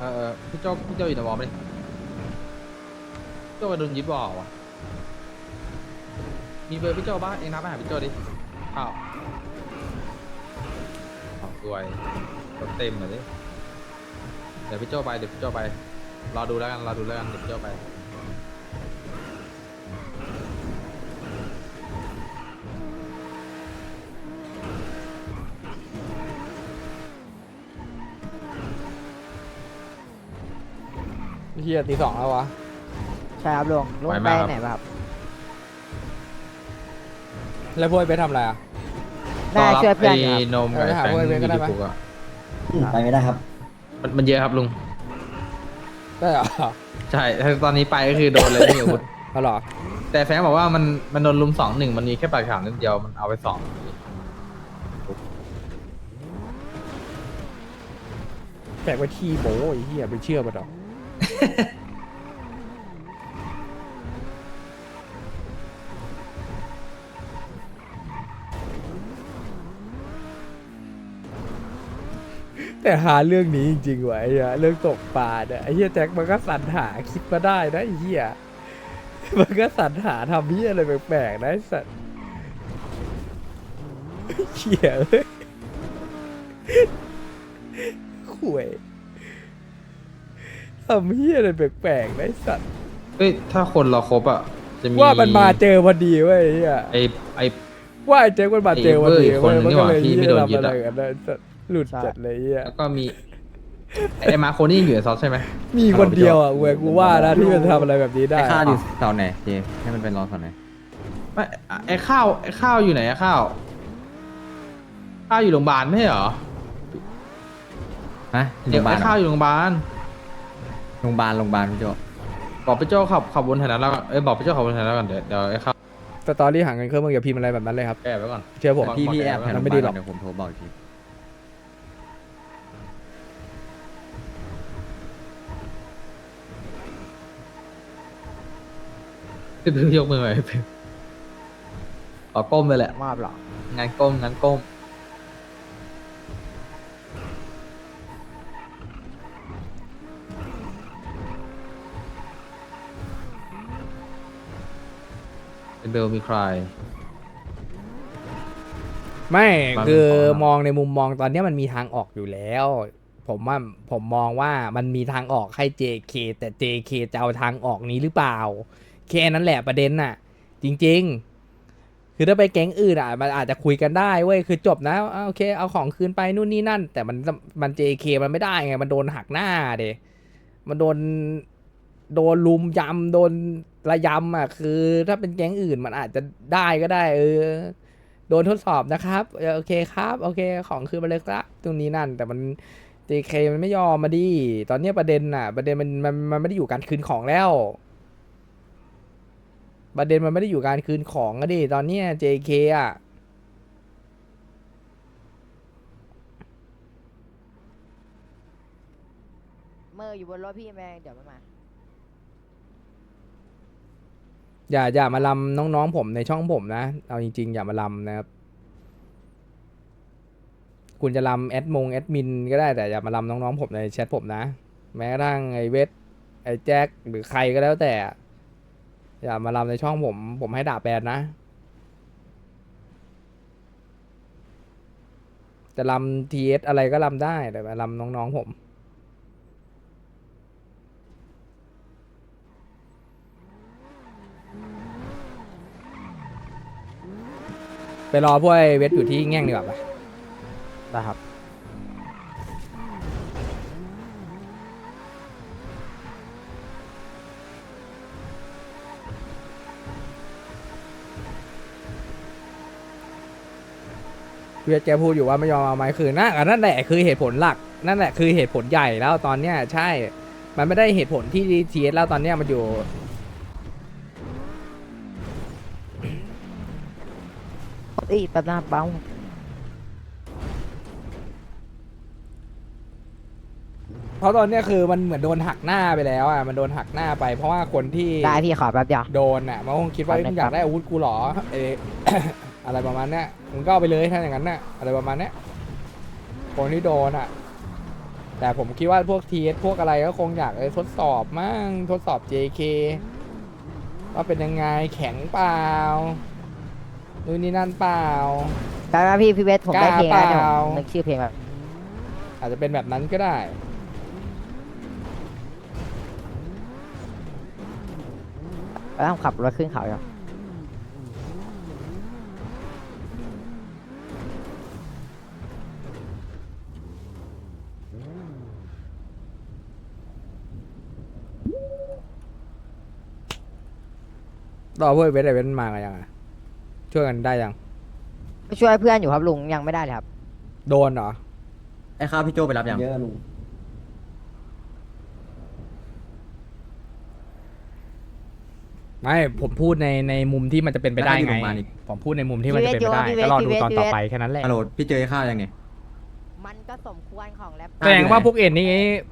เออเออพี่โจ้พี่โจ้อยู่ในวอลไหมดิพี่โจ้โดนยึดวอลวะมีเบอร์พี่โจ้บ้างเองนะไปหาพี่โจ้ดิอ้าวอ้าวสวยรถเต็มเลยดิเดี๋ยวพี่โจ้ไปเดี๋ยวพี่โจ้ไปรอดูแล้วกันรอดูแล้วกันเดี๋ยวพี่โจ้ไป เฮียตีสองแล้ววะ ใช่ครับลุงลุงไวไปมากครับ ไหนมาครับแล้วพวกไปทำอะไรอะได้ช่วยเพื่อนอยู่ครับไอ้นมกับเออไอ้หาแฟงเพื่อนที่เพื่อนก็ได้อยู่ปะที่คุกอะอืมไปไม่ได้ครับ มันมันเยอะครับลุง ได้เหรอใช่ถ้าตอนนี้ไปก็คือโดนเลยไม่มีอาวุธเอาเหรอแต่แฟงบอกว่ามันมันโดนลุมสองหนึ่งมันมีแค่ปากฉลามนิดเดียวมันเอาไปสองแปลกไว้ที่โบไอ้เฮียไปเชื่อมันเหรอ แต่หาเรื่องนี้จริงๆไอ้เหี้ยเรื่องตกปลาเนี่ยไอ้เหี้ยแจ็คมันก็สรรหาคิดมาได้นะไอ้เหี้ยมันก็สรรหาทำเหี้ยอะไรแปลกๆนะไอ้สัตว์เหี้ยเอ้ยข่วย ทำเหี้ยอะไรแปลกๆนะไอ้สัตว์เฮ้ยถ้าคนเราครบอะจะมีว่ามันมาเจอพอดีเว้ยไอ้เหี้ยไอไอ ว่าไอ้แจ็คมันมาเจอพอดีไอ้เบอร์อีกคนนึงเว้ยมันก็เลยนี่หว่าที่ไม่เหี้ยโดนทำยึดอะไรอะกันนะไอ้สัตว์หลุดจัดเลยไอ้เหี้ยแล้วก็มีไอมาโคนี่อยู่ในซอสใช่ไหมมีคนเดียวอะเว้ยกูว่านะที่มันทำอะไรแบบนี้ได้ไอ้ข้าวอะอยู่เสาไหนเจให้มันเป็นรอเสาไหนไม่ไอข้าวไอข้าวอยู่ไหนอะข้าวข้าวอยู่โรงพยาบาลไม่ใช่เหรอฮะโรเดี๋ยวงพยาบาไอลเหรข้าวออยู่โรงพยาบาล โรงพยาบาลโรงพยาบาลพี่โจบอกพี่โจ้ขับขับบนแถวนั้นแล้วกันเอ้ยบอกพี่โจ้ขับบนแถวนั้นแล้วกันเดี๋ยวเดี๋ยวไอข้าวสตอรี่ห่างกันเครื่องมึงอย่าพิมพ์อะไรแบบนั้นเลยครับ แก้ไว้ก่อน เชื่อผมบอกพี่พี่แอบบอกแถวมัโรงนพไม่ยาดีบาลหรอกเดี๋ยวผมโทรบอกอีกทีพี่พี่ยกมือไหมพี่ขอก้มเลยแหละมอบเหรองานก้มงานก้ม เป็นเบลมีใคร ไม่บางคือคนอะมองในมุมมองตอนเนี้ยมันมีทางออกอยู่แล้ว ผมว่าผมมองว่ามันมีทางออกให้ JK แต่ JK จะเอาทางออกนี้หรือเปล่า แค่นั้นแหละประเด็นน่ะ จริง ๆ คือถ้าไปแก๊งอื่นอะมันอาจจะคุยกันได้เว้ยคือจบนะอะโอเคเอาของคืนไปนู่นนี่นั่น แต่มันมัน JK มันไม่ได้ไงมันโดนหักหน้าเดมันโดน โดนลุมยำโดนระยำอะ คือ ถ้าเป็นแก๊งอื่นมันอาจจะได้ก็ได้ เออ โดนทดสอบนะครับโอเคครับ โอเคของคืนมาเลยครับ ตรงนี้นั่น แต่มัน JK มันไม่ยอมมาดิตอนเนี้ยประเด็นน่ะ ประเด็นมันมันมันไม่ได้อยู่การคืนของแล้ว ประเด็นมันไม่ได้อยู่การคืนของอะดิตอนเนี้ย JK อะเมื่ออยู่บนรถพี่แม่งเดี๋ยวมันมา อย่าอย่ามาลำน้องๆผมในช่องผมนะ เอาจริง ๆ อย่ามาลำนะครับ คุณจะลำแอดมงแอดมินก็ได้แต่อย่ามาลำน้องๆผมในแชทผมนะ แม้กระทั่งไอ้เวทไอ้แจ็คหรือใครก็แล้วแต่ อย่ามาลำในช่องผม ผมให้ด่าแบนนะ จะลำทีเอสอะไรก็ลำได้แต่มาลำน้องๆผม ไปรอพวกไอ้เวทอยู่ที่แง่งดีกว่าปะนะครับ เวทแกพูดอยู่ว่าไม่ยอมเอาไม้คืนนั่นอะนั่นแหละคือเหตุผลหลัก นั่นแหละคือเหตุผลใหญ่แล้วตอนเนี้ยใช่ มันไม่ได้เหตุผลที่ทีเอสแล้วตอนเนี้ยมันอยู่ เอ้ยแป๊บนะเบาเพราะตอนเนี้ยคือมันเหมือนโดนหักหน้าไปแล้วอะมันโดนหักหน้าไป เพราะว่าคนที่ได้พี่ขอแป๊บเดียว โดนอะมันคงคิดว่าครับ มึงอยากได้อาวุธกูเหรอเออะไรประมาณเนี้ยมึงก็เอาไปเลยถ้าอย่างนั้นน่ะอะไรประมาณเนี้ยคนที่โดนอะ แต่ผมคิดว่าพวกทีพวกอะไรก็คงอยากเออทดสอบมั่งทดสอบ JK ว่าเป็นยังไงแข็งเปล่า นู่นนี่นั่นเปล่าแต่ว่าพี่พี่เวสผมได้เพลงแล้วเดี๋ยวกล้าเปล่าผมนึกชื่อเพลงแบบอาจจะเป็นแบบนั้นก็ได้ แล้วต้องขับรถขึ้นเขาอยู่รอพวกเวทไอเวนมากันยังอะ ช่วยกันได้ยังช่วยเพื่อนอยู่ครับลุงยังไม่ได้เลยครับ โดนเหรอ ไอ้ข้าวพี่โจไปรับยังเยอะลุงไม่ผมพูดในในมุมที่มันจะเป็นไปได้แล้วถ้าอยู่ไงโรงพยาบาลอีกผมพูดในมุมที่มันจะเป็นไปได้พี่เวทก็รอดูพี่เวทตอนพี่เวท ต่อไปแค่นั้นแหละฮัลโหลพี่เจอไอ้ข้าวยังไงมันก็สมควรของแรปแสดงว่าพวกเอ็นนี้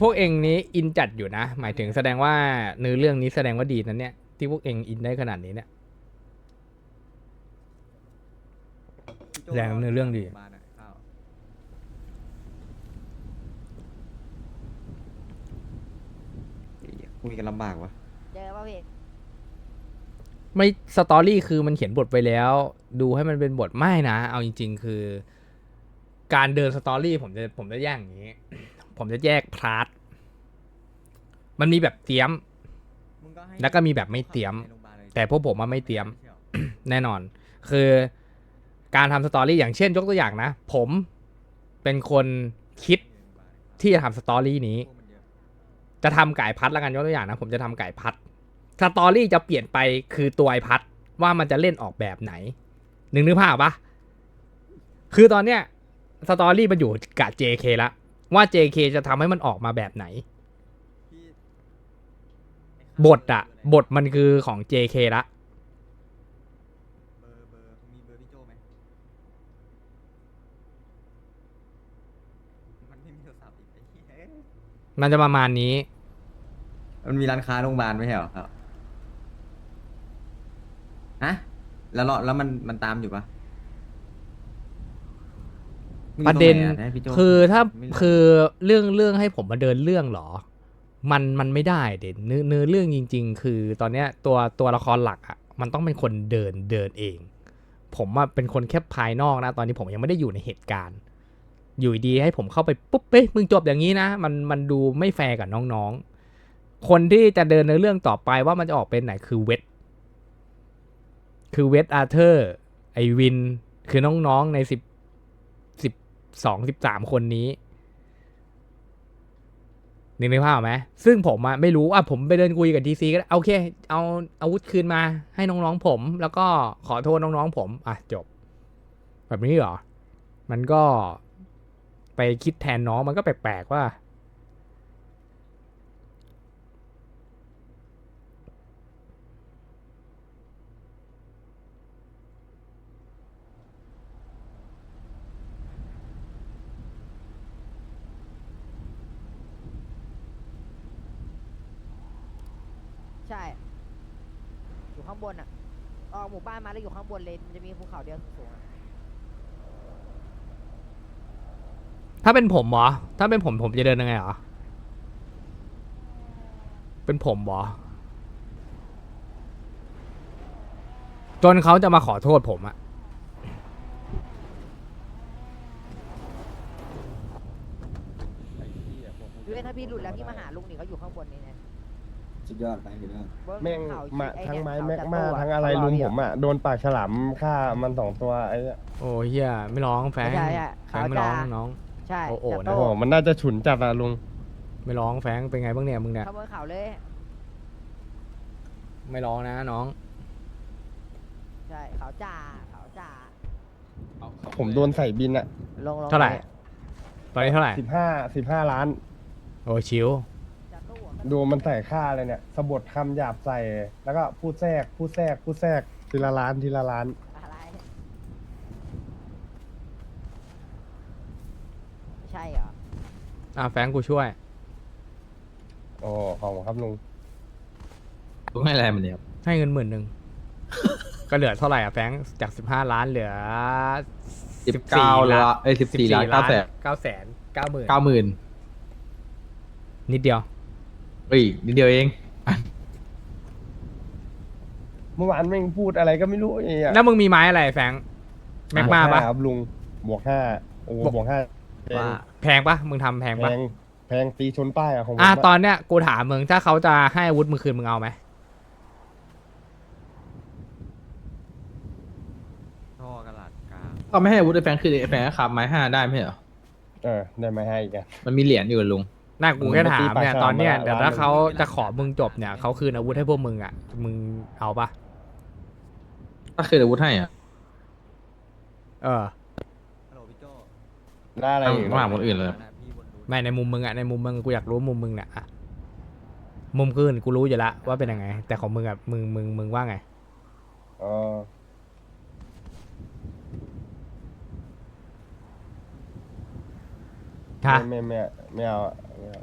พวกเองนี้อินจัดอยู่นะ หมายถึงแสดงว่าเนื้อเรื่องนี้แสดงว่าดีนั้นเนี่ยที่พวกเองอินได้ขนาดนี้เนี่ย แรงเนื้อเรื่องดี บ้านอะข้าวคุยกันลำบากวะเจอป่ะพี่ ไม่สตอรี่คือมันเขียนบทไปแล้ว ดูให้มันเป็นบทไม่นะ เอาจริง ๆ คือ การเดินสตอรี่ผมจะผมจะแยกอย่างนี้ ผมจะแยกพาร์ทมันมีแบบเตรียม มึงให้แล้วก็มีแบบไม่เตรียม ในโรงพยาบาลเลยแต่พวกผมมาไม่เตรียม แน่นอน คือ การทำสตอรี่อย่างเช่นยกตัวอย่างนะ ผมเป็นคนคิดที่จะทำสตอรี่นี้ จะทำไก่พัดล้วกันยกตัวอย่างนะ ผมจะทำไก่พัดสตอรี่จะเปลี่ยนไปคือตัวไอพัดว่ามันจะเล่นออกแบบไหนหนึ่งนึกภาพปะคือตอนเนี้ยสตอรี่มันอยู่กับ JK ละว่า JK จะทำให้มันออกมาแบบไหน บทอะบทมันคือของ JK ละ เบอร์เบอร์มีเบอร์พี่โจไหมมันไม่มีโทรศัพท์อีกไอ้เหี้ย มันจะประมาณนี้ มันมีร้านค้าโรงพยาบาลไม่ใช่เหรอครับฮะแล้วเราแล้วมันมันตามอยู่ปะมึงอประยู่เด็นตงไหอะให้พี่โจ้คือถ้าไม่รู้คือเรื่องเรื่องให้ผมมาเดินเรื่องเหรอ มันมันไม่ได้เด่นเนื้อเนื้อเรื่องจริง ๆ คือตอนเนี้ยตัวตัวละครหลักอะมันต้องเป็นคนเดินเดินเอง ผมอะเป็นคนแค่ภายนอกนะ ตอนนี้ผมยังไม่ได้อยู่ในเหตุการณ์ อยู่ดีให้ผมเข้าไปปุ๊บเอ้ยมึงจบอย่างนี้นะ มันมันดูไม่แฟร์กับน้องๆ คนที่จะเดินในเรื่องต่อไปว่ามันจะออกเป็นไหนคือเวทคือเวทอาร์เธอร์ไอวิน คือน้องๆในสิบสิบสองสิบสามคนนี้นึกในภาพออไหมซึ่งผมอะไม่รู้อะผมไปเดินคุยกับทีซีก็โอเค เอาอาวุธคืนมาให้น้องๆผม แล้วก็ขอโทษน้องๆผม อะจบ แบบนี้เหรอ มันก็ ไปคิดแทนน้องมันก็แปลกๆว่า ใช่ อยู่ข้างบนอะ ออกหมู่บ้านมาแล้วอยู่ข้างบนเลย มันจะมีภูเขาเดียวสูงๆอะาเป็นผมเหรอ ถ้าเป็นผมผมจะเดินยังไงเหรอ เป็นผมเหรอ จนเขาจะมาขอโทษผมอะพี่เวสถ้าพี่หลุดแล้วพี่มาหาลุงนี่เขาอยู่ข้างบนนี่นะสุดยอดไปสุดยอดบนแม่งเขามาไอ้ทั้งเนี่ยไม้เขาแม็กจัดมาโต้ทั้งอะไรเขาลุมพี่ผมอะ โดนปากฉลามฆ่ามันสองตัวไอ้เนี่ยโอ้เฮียไม่ร้องแฟงใช่ใช่แฟงไม่ร้องเขาจะน้อง ใช่โอ้โหจัดโอ้โต้โหมันน่าจะฉุนจัดอะลุง ไม่ร้องแฟงเป็นไงบ้างเนี่ยมึงเนี่ยขโมยเขาเลย ไม่ร้องนะน้อง ใช่เขาจ่าเขาจ่าผมโดนใส่บินอะลงลงเท่าไหร่ ลยตอนนี้เท่าไหร่ สิบห้าสิบห้าล้าน Dạ, โอ้ชิวจัดโต้อะดูมันใส่ค่าเลยเนี่ย สะบดคำหยาบใส่ แล้วก็พูดแทรก พูดแทรก พูดแทรก ทีละล้าน ทีละล้าน อะไรใช่เหรอ อะแฟงกูช่วย โอ้ขอบคุณครับลุงลุงให้อะไรมันเนี่ยครับให้เงินหมื่นหนึ่ง ก็เหลือเท่าไหร่อะแฟงจากสิบห้าล้านเหลือสิบเก้าล้านเอ้ยสิบสี่ล้านเก้าแสนเก้าแสนเก้าหมื่นเก้าหมื่นนิดเดียวเฮ้ยนิดเดียวเองเมื่อวานแม่งพูดอะไรก็ไม่รู้ไอ้อะแล้วมึงมีไม้อะไรแฟงแม็กมาปะ บวห้ครับลุงบวกห้าโอ้บวก บวกห้า แพงแพงปะมึงทำแพงแพปะงแพงตีชนป้ายอะของผมอะอะตอนเนี้ยกูถามมึงถ้าเขาจะให้อาวุธมึงคืนมึงเอาไหมท่อกระดาษกลางก็ไม่ให้อาวุธไอ้แฟงคือไอ้แฟงก็ขับไม้ห้าได้ไม่ใช่เหรอ เออได้มาให้อีกอะมันมีเหรียญอยู่กับลุง น่ากูแค่ถามเนี่ยมึงไปตีปากตอนเนี้ยฉลามมาเดี๋ยวถ้าร้านหนึ่งเขาจะขอมึงจบเนี่ยเขาคืนอาวุธให้พวกมึงอะมึงเอาปะถ้าคืนอาวุธให้อะ เออฮัลโหลพี่โจ ได้อะไรต้องอีกต้องหาคนอื่นเลยนะพี่บนนู้นไม่ในมุมมึงอะในมุมมึงกูอยากรู้มุมมึงเนี่ยอะมุมคืนกูรู้อยู่ละว่าเป็นยังไง แต่ของมึงอะมึงมึงมึงว่าไง เออฮะไม่ไม่ไม่ไม่เอาอะไม่เอา